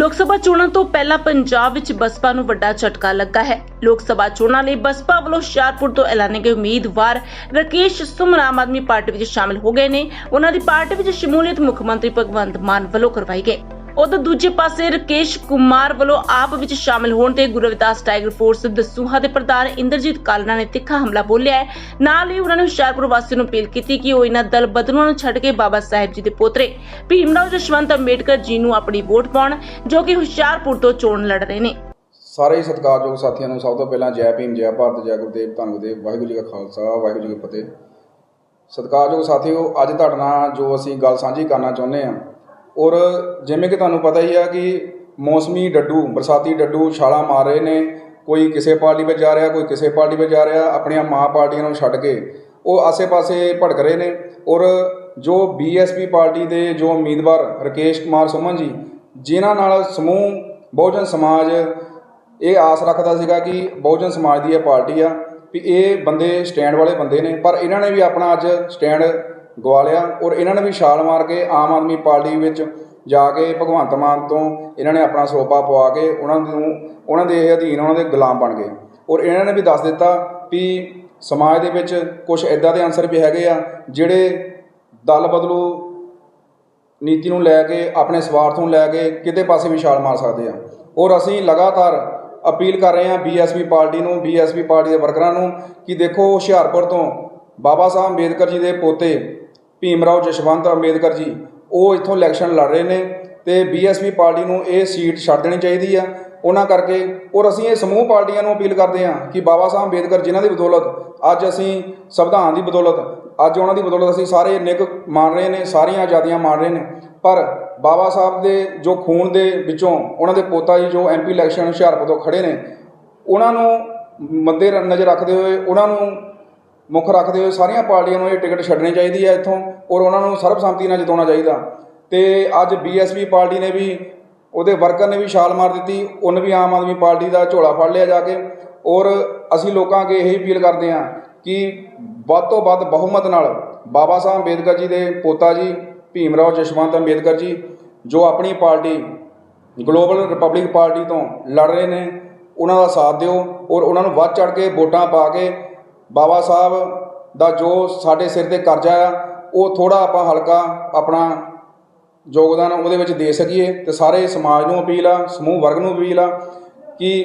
ਲੋਕ ਸਭਾ ਚੋਣਾਂ ਤੋਂ ਪਹਿਲਾਂ ਪੰਜਾਬ ਵਿੱਚ ਬਸਪਾ ਨੂੰ ਵੱਡਾ ਝਟਕਾ ਲੱਗਾ ਹੈ। ਲੋਕ ਸਭਾ ਚੋਣਾਂ ਲਈ ਬਸਪਾ ਵੱਲੋਂ ਹੁਸ਼ਿਆਰਪੁਰ ਤੋਂ ਐਲਾਨੇ ਗਏ ਉਮੀਦਵਾਰ ਰਕੇਸ਼ ਸੁਮਨ ਆਮ ਆਦਮੀ ਪਾਰਟੀ ਵਿੱਚ ਸ਼ਾਮਿਲ ਹੋ ਗਏ ਨੇ। ਉਹਨਾਂ ਦੀ ਪਾਰਟੀ ਵਿੱਚ ਸ਼ਮੂਲੀਅਤ ਮੁੱਖ ਮੰਤਰੀ ਭਗਵੰਤ ਮਾਨ ਵੱਲੋਂ ਕਰਵਾਈ ਗਈ। ਉਧਰ ਦੂਜੇ ਪਾਸੇ ਰਕੇਸ਼ ਕੁਮਾਰ ਵੱਲੋਂ ਆਪ ਵਿੱਚ ਸ਼ਾਮਿਲ ਹੋਣ ਤੇ ਗੁਰੂ ਰਵਿਦਾਸ ਟਾਈਗਰ ਫੋਰਸ ਦਸੂਹਾ ਦੇ ਪ੍ਰਧਾਨ ਇੰਦਰਜੀਤ ਕਾਲਨਾ ਨੇ ਤਿੱਖਾ ਹਮਲਾ ਬੋਲਿਆ ਹੈ। ਨਾਲ ਹੀ ਉਹਨਾਂ ਨੇ ਹੁਸ਼ਿਆਰਪੁਰ ਵਾਸੀਆਂ ਨੂੰ ਅਪੀਲ ਕੀਤੀ ਕਿ ਉਹ ਇਹਨਾਂ ਦਲ ਬਦਲੂਆਂ ਨੂੰ ਛੱਡ ਕੇ ਬਾਬਾ ਸਾਹਿਬ ਜੀ ਦੇ ਪੋਤਰੇ ਭੀਮਰਾਓ ਜਸ਼ਵੰਤ ਅੰਬੇਡਕਰ ਜੀ ਨੂੰ ਆਪਣੀ ਵੋਟ ਪਾਉਣ, ਜੋ ਕਿ ਹੁਸ਼ਿਆਰਪੁਰ ਤੋਂ ਚੋਣ ਲੜ ਰਹੇ ਨੇ। ਸਾਰੇ ਹੀ ਸਤਿਕਾਰਯੋਗ ਸਾਥੀਆਂ ਨੂੰ ਸਭ ਤੋਂ ਪਹਿਲਾਂ ਜੈ ਭੀਮ, ਜੈ ਭਾਰਤ, ਜੈ ਗੁਰਦੇਵ, ਧੰਨ ਗੁਰਦੇਵ, ਵਾਹਿਗੁਰੂ ਜੀ ਕਾ ਖਾਲਸਾ, ਵਾਹਿਗੁਰੂ ਜੀ ਕੀ ਫਤਿਹ। ਸਤਿਕਾਰਯੋਗ ਸਾਥੀਓ, ਅੱਜ ਤੁਹਾਡੇ ਨਾਲ ਜੋ ਅਸੀਂ ਗੱਲ ਸਾਂਝੀ ਕਰਨਾ ਚਾਹੁੰਦੇ ਹਾਂ ਔਰ ਜਿਵੇਂ ਕਿ ਤੁਹਾਨੂੰ ਪਤਾ ਹੀ ਆ ਕਿ ਮੌਸਮੀ ਡੱਡੂ, ਬਰਸਾਤੀ ਡੱਡੂ ਛਾਲਾਂ ਮਾਰ ਰਹੇ ਨੇ। ਕੋਈ ਕਿਸੇ ਪਾਰਟੀ ਵਿੱਚ ਜਾ ਰਿਹਾ, ਕੋਈ ਕਿਸੇ ਪਾਰਟੀ ਵਿੱਚ ਜਾ ਰਿਹਾ, ਆਪਣੀਆਂ ਮਾਂ ਪਾਰਟੀਆਂ ਨੂੰ ਛੱਡ ਕੇ ਉਹ ਆਸੇ-ਪਾਸੇ ਭੜਕ ਰਹੇ ਨੇ। ਔਰ ਜੋ ਬੀਐਸਪੀ ਪਾਰਟੀ ਦੇ ਜੋ ਉਮੀਦਵਾਰ ਰਕੇਸ਼ ਕੁਮਾਰ ਸੁਮਨ ਜੀ, ਜਿਨ੍ਹਾਂ ਨਾਲ ਸਮੂਹ, ਬਹੁਜਨ ਸਮਾਜ ਇਹ ਆਸ ਰੱਖਦਾ ਸੀਗਾ ਕਿ ਬਹੁਜਨ ਸਮਾਜ ਦੀ ਇਹ ਪਾਰਟੀ ਆ, ਵੀ ਇਹ ਬੰਦੇ ਸਟੈਂਡ ਵਾਲੇ ਬੰਦੇ ਨੇ। ਪਰ ਇਹਨਾਂ ਨੇ ਵੀ ਆਪਣਾ ਅੱਜ ਸਟੈਂਡ ਗਵਾ ਲਿਆ ਔਰ ਇਹਨਾਂ ਨੇ ਵੀ ਛਾਲ ਮਾਰ ਕੇ ਆਮ ਆਦਮੀ ਪਾਰਟੀ ਵਿੱਚ ਜਾ ਕੇ ਭਗਵੰਤ ਮਾਨ ਤੋਂ ਇਹਨਾਂ ਨੇ ਆਪਣਾ ਸਰੋਪਾ ਪਵਾ ਕੇ ਉਹਨਾਂ ਨੂੰ, ਉਹਨਾਂ ਦੇ ਅਧੀਨ ਉਹਨਾਂ ਦੇ ਗੁਲਾਮ ਬਣ ਗਏ। ਔਰ ਇਹਨਾਂ ਨੇ ਵੀ ਦੱਸ ਦਿੱਤਾ ਵੀ ਸਮਾਜ ਦੇ ਵਿੱਚ ਕੁਝ ਇਦਾਂ ਦੇ ਅਨਸਰ ਵੀ ਹੈਗੇ ਆ ਜਿਹੜੇ ਦਲ ਬਦਲੂ ਨੀਤੀ ਨੂੰ ਲੈ ਕੇ, ਆਪਣੇ ਸਵਾਰਥ ਨੂੰ ਲੈ ਕੇ ਕਿਤੇ ਪਾਸੇ ਵੀ ਛਾਲ ਮਾਰ ਸਕਦੇ ਆ। ਔਰ ਅਸੀਂ ਲਗਾਤਾਰ ਅਪੀਲ ਕਰ ਰਹੇ ਹਾਂ ਬੀਐਸਪੀ ਪਾਰਟੀ ਨੂੰ, ਬੀਐਸਪੀ ਪਾਰਟੀ ਦੇ ਵਰਕਰਾਂ ਨੂੰ ਕਿ ਦੇਖੋ ਹੁਸ਼ਿਆਰਪੁਰ ਤੋਂ ਬਾਬਾ ਸਾਹਿਬ ਅੰਬੇਦਕਰ ਜੀ ਦੇ ਪੋਤੇ ਭੀਮਰਾਓ ਜਸ਼ਵੰਤ ਅੰਬੇਦਕਰ ਜੀ, ਉਹ ਇੱਥੋਂ ਇਲੈਕਸ਼ਨ ਲੜ ਰਹੇ ਨੇ ਤੇ ਬੀਐਸਪੀ ਪਾਰਟੀ ਨੂੰ ਇਹ ਸੀਟ ਛੱਡ ਦੇਣੀ ਚਾਹੀਦੀ ਆ। ਉਹਨਾਂ ਕਰਕੇ ਔਰ ਅਸੀਂ ਇਹ ਸਮੂਹ ਪਾਰਟੀਆਂ ਨੂੰ ਅਪੀਲ ਕਰਦੇ ਹਾਂ ਕਿ ਬਾਬਾ ਸਾਹਿਬ ਅੰਬੇਦਕਰ ਜਿਨ੍ਹਾਂ ਦੀ ਬਦੌਲਤ ਅੱਜ ਅਸੀਂ ਸੰਵਿਧਾਨ ਦੀ ਬਦੌਲਤ, ਅੱਜ ਉਹਨਾਂ ਦੀ ਬਦੌਲਤ ਅਸੀਂ ਸਾਰੇ ਨਿੱਘ ਮਾਣ ਰਹੇ ਨੇ, ਸਾਰੀਆਂ ਆਜ਼ਾਦੀਆਂ ਮਾਣ ਰਹੇ ਨੇ। ਪਰ ਬਾਬਾ ਸਾਹਿਬ ਦੇ ਜੋ ਖੂਨ ਦੇ ਵਿੱਚੋਂ ਉਹਨਾਂ ਦੇ ਪੋਤਾ ਜੀ ਜੋ ਐਮਪੀ ਇਲੈਕਸ਼ਨ ਹੁਸ਼ਿਆਰਪੁਰ ਤੋਂ ਖੜੇ ਨੇ, ਉਹਨਾਂ ਨੂੰ ਮੱਦੇ ਨਜ਼ਰ ਰੱਖਦੇ ਹੋਏ ਉਹਨਾਂ ਨੂੰ ਮੁੱਖ ਰੱਖਦੇ ਹੋਏ ਸਾਰੀਆਂ ਪਾਰਟੀਆਂ ਨੂੰ ਇਹ ਟਿਕਟ ਛੱਡਣੀ ਚਾਹੀਦੀ ਹੈ ਇੱਥੋਂ ਔਰ ਉਹਨਾਂ ਨੂੰ ਸਰਬਸੰਮਤੀ ਨਾਲ ਜਿਤਾਉਣਾ ਚਾਹੀਦਾ। ਤੇ ਅੱਜ ਬੀਐਸਪੀ ਪਾਰਟੀ ਨੇ ਵੀ ਉਹਦੇ ਵਰਕਰ ਨੇ ਵੀ ਛਾਲ ਮਾਰ ਦਿੱਤੀ, ਉਹਨੇ ਵੀ ਆਮ ਆਦਮੀ ਪਾਰਟੀ ਦਾ ਝੋਲਾ ਫੜ ਲਿਆ ਜਾ ਕੇ। ਔਰ ਅਸੀਂ ਲੋਕਾਂ ਅੱਗੇ ਇਹੀ ਅਪੀਲ ਕਰਦੇ ਹਾਂ ਕਿ ਵੱਧ ਤੋਂ ਵੱਧ ਬਹੁਮਤ ਨਾਲ ਬਾਬਾ ਸਾਹਿਬ ਅੰਬੇਦਕਰ ਜੀ ਦੇ ਪੋਤਾ ਜੀ, ਭੀਮ ਰਾਓ ਜਸ਼ਵੰਤ ਅੰਬੇਦਕਰ ਜੀ, ਜੋ ਆਪਣੀ ਪਾਰਟੀ ਗਲੋਬਲ ਰਿਪਬਲਿਕ ਪਾਰਟੀ ਤੋਂ ਲੜ ਰਹੇ ਨੇ, ਉਹਨਾਂ ਦਾ ਸਾਥ ਦਿਓ ਔਰ ਉਹਨਾਂ ਨੂੰ ਵੱਧ ਚੜ ਕੇ ਵੋਟਾਂ ਪਾ ਕੇ ਬਾਬਾ ਸਾਹਿਬ ਦਾ ਜੋ ਸਾਡੇ ਸਿਰ ਤੇ ਕਰਜ਼ਾ ਆ, ਉਹ ਥੋੜਾ ਆਪਾਂ ਹਲਕਾ ਆਪਣਾ ਯੋਗਦਾਨ ਉਹਦੇ ਵਿੱਚ ਦੇ ਸਕੀਏ ਤੇ ਸਾਰੇ ਸਮਾਜ ਨੂੰ ਅਪੀਲ ਆ, ਸਮੂਹ ਵਰਗ ਨੂੰ ਅਪੀਲ ਆ ਕਿ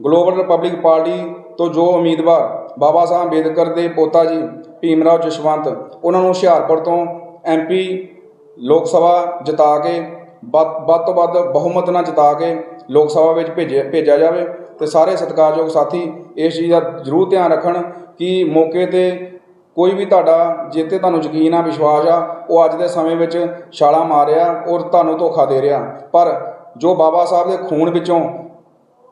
ਗਲੋਬਲ ਰਿਪਬਲਿਕ ਪਾਰਟੀ ਤੋਂ ਜੋ ਉਮੀਦਵਾਰ ਬਾਬਾ ਸਾਹਿਬ ਅੰਬੇਦਕਰ ਦੇ ਪੋਤਾ ਜੀ ਭੀਮਰਾਓ ਜਸ਼ਵੰਤ, ਉਹਨਾਂ ਨੂੰ ਹੁਸ਼ਿਆਰਪੁਰ ਤੋਂ ਐਮਪੀ ਲੋਕ ਸਭਾ ਜਿਤਾ ਕੇ, ਵੱਧ ਵੱਧ ਤੋਂ ਵੱਧ ਬਹੁਮਤ ਨਾਲ ਜਿਤਾ ਕੇ ਲੋਕ ਸਭਾ ਵਿੱਚ ਭੇਜਿਆ ਭੇਜਿਆ ਜਾਵੇ ਤੇ ਸਾਰੇ ਸਤਿਕਾਰਯੋਗ ਸਾਥੀ ਇਸ ਚੀਜ਼ ਦਾ ਜ਼ਰੂਰ ਧਿਆਨ ਰੱਖਣ ਕਿ ਮੌਕੇ ਤੇ ਕੋਈ ਵੀ ਤੁਹਾਡਾ ਜਿੱਤੇ ਤੁਹਾਨੂੰ ਯਕੀਨ ਆ, ਵਿਸ਼ਵਾਸ ਆ, ਉਹ ਅੱਜ ਦੇ ਸਮੇਂ ਵਿੱਚ ਛਾਲਾਂ ਮਾਰ ਰਿਹਾ ਔਰ ਤੁਹਾਨੂੰ ਧੋਖਾ ਦੇ ਰਿਹਾ। ਪਰ ਜੋ ਬਾਬਾ ਸਾਹਿਬ ਦੇ ਖੂਨ ਵਿੱਚੋਂ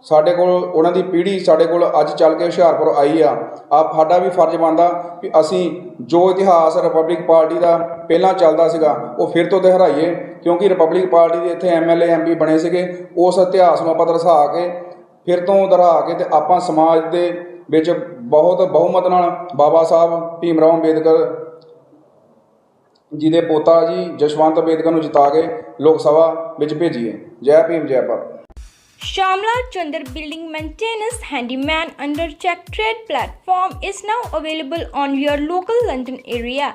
ਸਾਡੇ ਕੋਲ, ਉਹਨਾਂ ਦੀ ਪੀੜ੍ਹੀ ਸਾਡੇ ਕੋਲ ਅੱਜ ਚੱਲ ਕੇ ਹੁਸ਼ਿਆਰਪੁਰ ਆਈ ਆ, ਆਪ ਸਾਡਾ ਵੀ ਫਰਜ਼ ਬਣਦਾ ਕਿ ਅਸੀਂ ਜੋ ਇਤਿਹਾਸ ਰਿਪਬਲਿਕ ਪਾਰਟੀ ਦਾ ਪਹਿਲਾਂ ਚੱਲਦਾ ਸੀਗਾ, ਉਹ ਫਿਰ ਤੋਂ ਦੁਹਰਾਈਏ, ਕਿਉਂਕਿ ਰਿਪਬਲਿਕ ਪਾਰਟੀ ਦੇ ਇੱਥੇ ਐਮਐਲਏ ਐਮਪੀ ਬਣੇ ਸੀਗੇ, ਉਸ ਇਤਿਹਾਸ ਨੂੰ ਆਪਾਂ ਦਰਸਾ ਕੇ, ਫਿਰ ਤੋਂ ਦੁਹਰਾ ਕੇ ਤੇ ਆਪਾਂ ਸਮਾਜ ਦੇ ਵਿੱਚ ਬਹੁਤ ਬਹੁਮਤ ਨਾਲ ਬਾਬਾ ਸਾਹਿਬ ਭੀਮਰਾਓ ਅੰਬੇਦਕਰ ਜੀ ਦੇ ਪੋਤਾ ਜੀ ਜਸ਼ਵੰਤ ਅੰਬੇਦਕਰ ਨੂੰ ਜਿਤਾ ਕੇ ਲੋਕ ਸਭਾ ਵਿੱਚ ਭੇਜੀਏ ਜੈ ਭੀਮ ਜੈ Bharat Shamla Chandar Building Maintenance Handyman under Check Trade platform is now available on your local London area.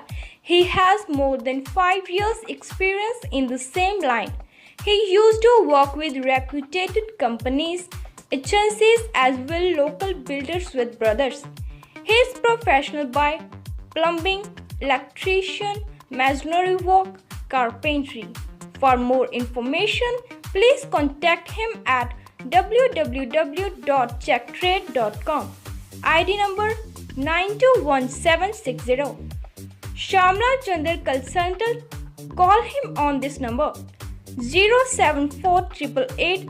He has more than 5 years experience in the same line. He used to work with reputed companies, agencies as well local builders with brothers. He is professional by plumbing, electrician, masonry work, carpentry. For more information, please contact him at www.checktrade.com. ID number 921760. Shamla Chandar Consultant. Call him on this number 07488